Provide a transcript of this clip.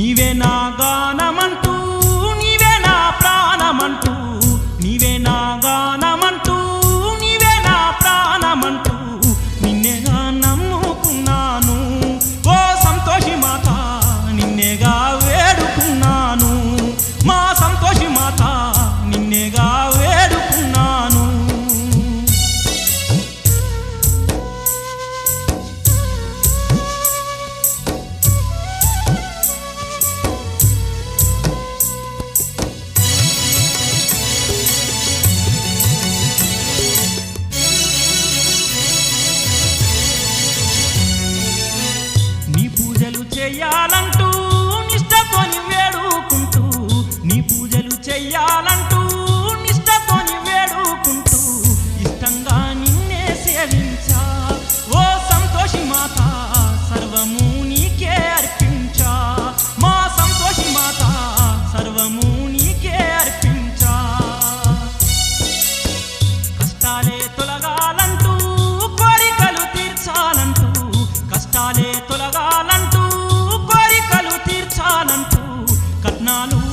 నీవే నా గానమన్ చెయ్యాలంటూ నిష్టతోని వేడుకుంటూ నీ పూజలు చెయ్యాలంటూ నిష్టతోని వేడుకుంటూ ఇష్టంగా నిన్నే సేవించా. ఓ సంతోషి మాత సర్వము నీకే అర్పించా. మా సంతోషి మాత సర్వము నీకే అర్పించా. కష్టాలే తొలగాలంటూ కోరికలు తీర్చాలంటూ కష్టాలే తొలగాలంటూ non-white.